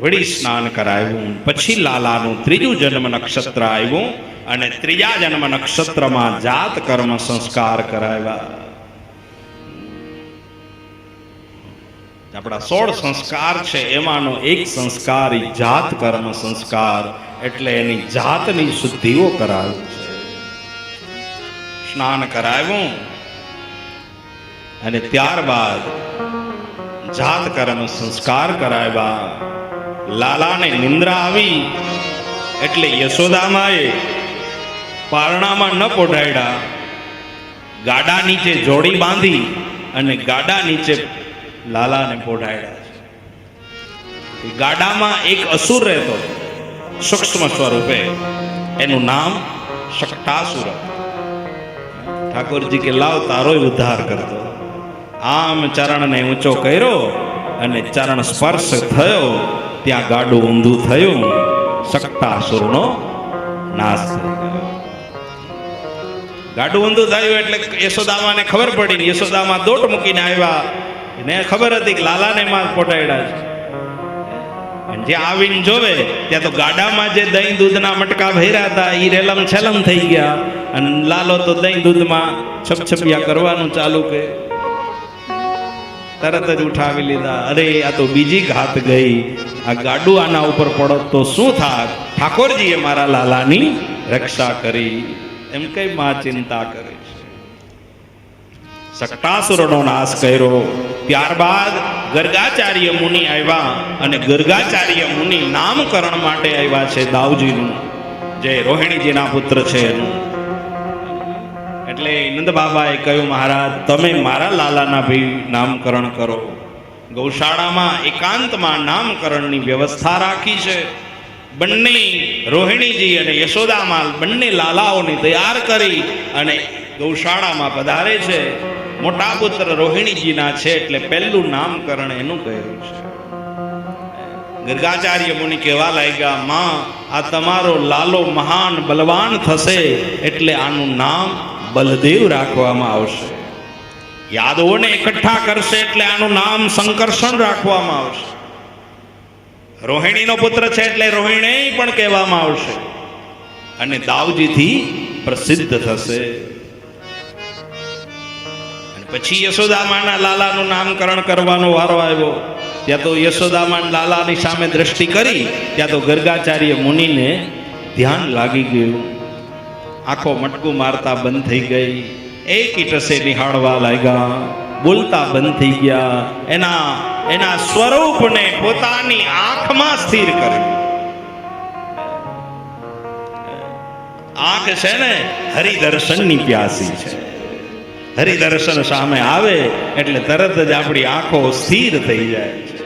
વળી સ્નાન કરાવ્યું પછી લાલાનું ત્રીજું જન્મ નક્ષત્ર આવ્યું અને ત્રીજા જન્મ નક્ષત્રમાં જાત, કર્મ, સંસ્કાર કરાવ્યા. આપણા સોળ સંસ્કાર છે, એમાંનો એક સંસ્કાર જાત, કર્મ, સંસ્કાર એટલે એની જાતની શુદ્ધિઓ કરાવી સ્નાન કરાવ્યું અને ત્યારબાદ જાત, કર્મ, સંસ્કાર કરાવ્યા. લાલાને નિંદ્રા આવી એટલે યશોદામાએ પારણામાં ન પોઢાડ્યા ગાડા નીચે જોડી બાંધી અને ગાડા નીચે લાલાને પોઢાડ્યા ગાડામાં એક અસુર રહેતો હતો, સૂક્ષ્મ સ્વરૂપે. એનું નામ શકટાસુર ઠાકોરજી કે લાવ તારોય ઉદ્ધાર કરતો. આમ ચરણને ઊંચો કર્યો અને ચરણ સ્પર્શ થયો. ત્યાં ગાડું ઊંધું થયું શકટાસુરનો નાશ થઈ ગાડું ઊંધું થયું એટલે યશોદામાને ખબર પડી, યશોદામાં દોટ મૂકીને આવ્યા. એને ખબર હતી કે લાલાને માં પોટાડ્યા છે. જે આવીને જોવે, ત્યાં તો ગાડામાં જે દહીં દૂધના મટકા ભર્યા હતા એ રેલમ છેલમ થઈ ગયા. અને લાલો તો દહીં દૂધમાં છપછપિયા કરવાનું ચાલુ કે તરત જ ઉઠાવી લીધા. અરે, આ તો બીજી ઘાત ગઈ. આ ગાડું આના ઉપર પડત તો શું થાત? ઠાકોરજીએ મારા લાલાની રક્ષા કરી. એમ કઈ માં ચિંતા કરે છે? સટ્ટાસુરનો નાશ કર્યો. ત્યારબાદ ગર્ગાચાર્ય મુનિ આવ્યા અને ગર્ગાચાર્ય મુનિ નામકરણ માટે આવ્યા છે દાવજીનું જે રોહિણીજીના પુત્ર છે એનું. એટલે નંદ બાબાએ કહ્યું, મહારાજ, તમે મારા લાલાના ભાઈ નામકરણ કરો. ગૌશાળામાં એકાંતમાં નામકરણની વ્યવસ્થા રાખી છે. બંને રોહિણીજી અને યશોદામાલ બંને લાલાઓને તૈયાર કરી અને ગૌશાળામાં પધારે છે. મોટા પુત્ર રોહિણીજીના છે એટલે પહેલું નામકરણ એનું કર્યું છે. ગર્ગાચાર્ય મુનિ કહેવા લાગ્યા, માં, આ તમારો લાલો મહાન બલવાન થશે એટલે આનું નામ બલદેવ રાખવામાં આવશે. યાદવોને એકઠા કરશે એટલે આનું નામ સંકર્ષણ રાખવામાં આવશે. રોહિણીનો પુત્ર છે એટલે રોહિણી પણ કહેવામાં આવશે. અને દાવજીથી પ્રસિદ્ધ થશે. પછી યશોદામાના લાલાનું નામકરણ કરવાનો વારો આવ્યો. ત્યાં તો યશોદામાન લાલાની સામે દ્રષ્ટિ કરી, ત્યાં તો ગર્ગાચાર્ય મુનિને ધ્યાન લાગી ગયું. આંખો મટકું મારતા બંધ થઈ ગઈ. એક ઈટસે નિહાળવા લાગ્યા. બોલતા બંધ થઈ ગયા. એના એના સ્વરૂપને પોતાની આંખમાં સ્થિર કર્યું. આંખ છે ને હરિદર્શનની પ્યાસી છે. હરિદર્શન સામે આવે એટલે તરત જ આપણી આંખો સ્થિર થઈ જાય છે.